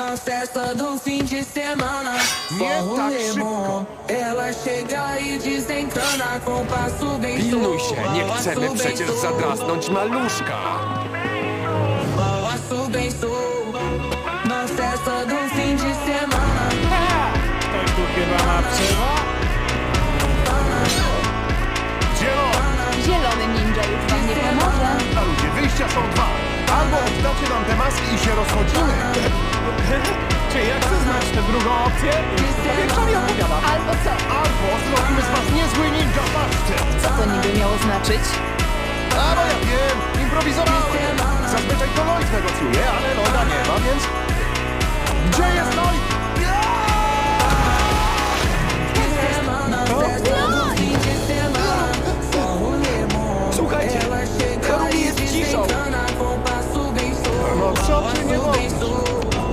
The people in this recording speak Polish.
Na festa do fim de semana tak szybko. bom. Ela chega e desencana Com passo bem Pilnuj się, nie chcemy przecież zadrasnąć maluszka. Balanço bem. Na festa do fim de semana Ktoś tu chyba psycho? Zielona! Zielony ninja już wam nie pomoże. A ludzie, wyjścia są dwa. Albo oddacie nam te maski i się rozchodzimy. Czy ja chcę znać tę drugą opcję? Większa mi opowiada. Albo co? Albo zrobimy z was niezły ninja paszczet. Co to niby miało znaczyć? A no ja wiem, improwizowałem. Zazwyczaj to Lloyd negocjuje, ale Lloyda nie ma, więc